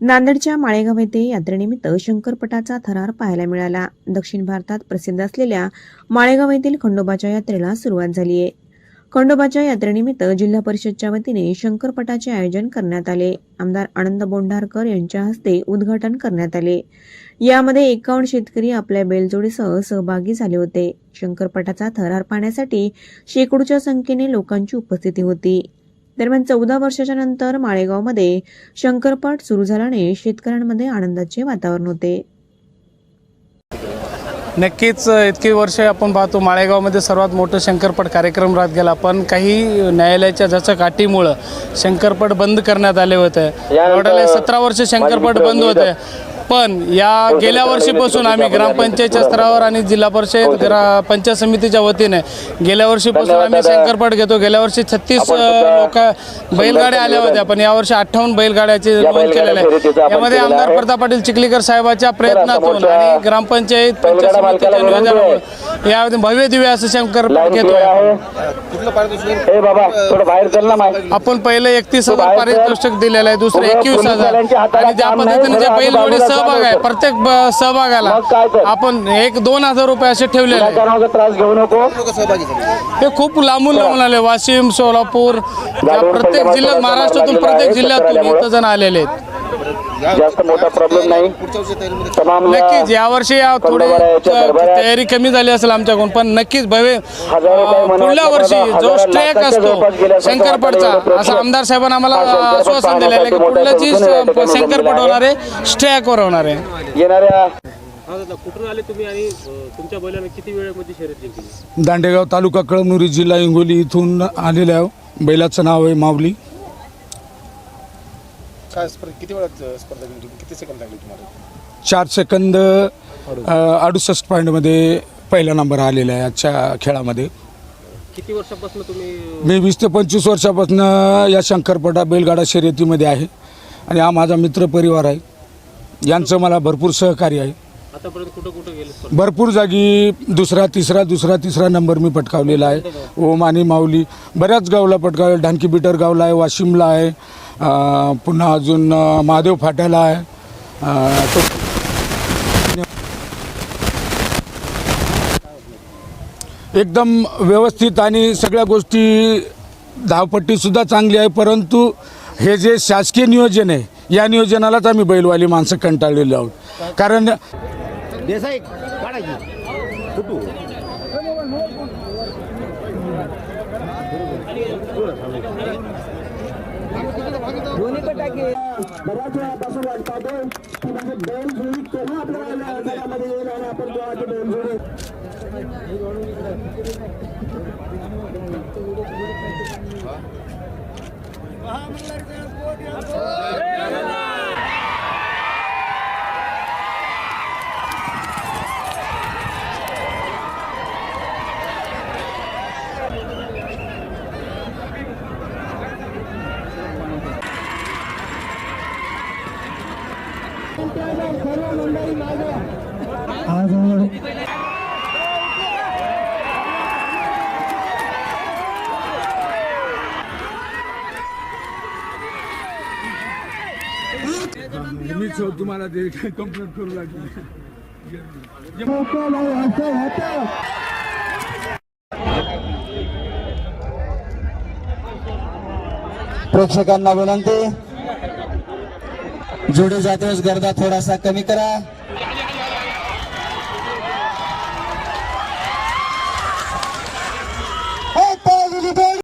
नांदेडच्या माळेगाव येथे यात्रेनिमित्त शंकरपटाचा थरार पाहायला मिळाला. दक्षिण भारतात प्रसिद्ध असलेल्या माळेगाव येथील खंडोबाच्या यात्रेला सुरुवात झाली आहे खंडोबाच्या यात्रेनिमित्त जिल्हा परिषदच्या वतीने शंकरपटाचे आयोजन करण्यात आले. आमदार आनंद बोंढारकर यांच्या हस्ते उद्घाटन करण्यात आले. यामध्ये एकावन्न शेतकरी आपल्या बेलजोडीसह सहभागी झाले होते. शंकरपटाचा थरार पाहण्यासाठी शेकडोच्या संख्येने लोकांची उपस्थिती होती. दरम्यान चौदा वर्षाच्या नंतर माळेगावमध्ये शंकरपट सुरू झाल्याने शेतकऱ्यांमध्ये आनंदाचे वातावरण होते. नक्कीच इतकी वर्ष आपण पाहतो माळेगावमध्ये सर्वात मोठं शंकरपट कार्यक्रम राहत गेला. पण काही न्यायालयाच्या जसं काठीमुळं शंकरपट बंद करण्यात आले होते. सतरा वर्ष शंकरपट बंद होते. पण या गेल्या वर्षीपासून आम्ही ग्रामपंचायतच्या स्तरावर आणि जिल्हा परिषद ग्रा पंचायत समितीच्या वतीने गेल्या वर्षीपासून आम्ही शंकरपट घेतो. गेल्या वर्षी छत्तीस लोक बैलगाड्या आल्या होत्या पण यावर्षी अठ्ठावन्न बैलगाड्याची नोंद केलेल्या आहे यामध्ये आमदार प्रताप पाटील चिखलीकर साहेबाच्या प्रयत्नातून आणि ग्रामपंचायत पंचायत समितीच्या नियोजनामुळे यामध्ये भव्य दिव्य असं हे ना माय आपण पहिले एकतीस हजार पारितोषिक दिलेलं आहे दुसरं एकवीस हजार. आणि ज्या पद्धतीने जे बैलजोडी सहभाग आहे प्रत्येक ब- सहभागाला. आपण एक दोन हजार रुपये असे ठेवलेले आहे विनाकारण त्रास घेऊ नको. हे खूप लांबून लांबून आले. वाशिम सोलापूर या प्रत्येक जिल्ह्यात महाराष्ट्रातून प्रत्येक जिल्ह्यातून इथं जण आलेले आहेत. जास्त मोठा प्रॉब्लेम नाही. तमाम नक्कीच यावर्षी थोडी तयारी कमी झाली असेल आमच्याकडून पण नक्कीच भव्य अं, पुढल्या वर्षी जो स्ट्रॅक असतो शंकरपटचा असं आमदार साहेबांना आम्हाला आश्वासन दिलेलं आहे की पुढल्याची शंकरपट होणार आहे स्ट्रॅकवर होणार आहे येणाऱ्या हा दादा कुठून आले तुम्ही आणि अ, तुमच्या बैलाने किती वेळेमध्ये शर्यत जिंकली दांडेगाव तालुका कळमनुरी जिल्हा हिंगोली इथून आलेले आहे बैलाचं नाव आहे माऊली. काय स्पर्धा किती वेळात स्पर्धा जिंकली किती सेकंद लागले तुम्हाला? चार सेकंद अडुसष्ट. पॉईंटमध्ये पहिला नंबर आलेला आहे आजच्या खेळामध्ये. किती वर्षापासून तुम्ही मी वीस ते पंचवीस वर्षापासून या शंकरपटा बैलगाडा शर्यतीमध्ये आहे. आणि हा माझा मित्र परिवार आहे. यांचं मला भरपूर सहकार्य आहे. आतापर्यंत कुठं कुठं गेले स्पर्धा भरपूर जागी दुसरा तिसरा दुसरा तिसरा नंबर मी पटकावलेला आहे. ओम आणि माऊली. बऱ्याच गावला पटकावले ढानकी बिटर गावला आहे वाशिमला आहे पुन्हा अजून महादेव फाट्याला आहे. तो एकदम व्यवस्थित आणि सगळ्या गोष्टी धावपट्टीसुद्धा चांगली आहे परंतु हे जे शासकीय नियोजन आहे या नियोजनालाच आम्ही बैलवाली माणसं कंटाळलेलो आहोत. कारण देसाई काढा की. कुठू? दोन्ही पण टाकी. बऱ्याच वेळापासून वाट पाहतो म्हणजे दोन जोडी केव्हा आपल्या घरामध्ये येईल दोन जोडी मीच तुम्हाला ते कंप्लेंट करू लागली प्रेक्षकांना विनंती जुडू जाधव गर्दा थोडासा कमी करा.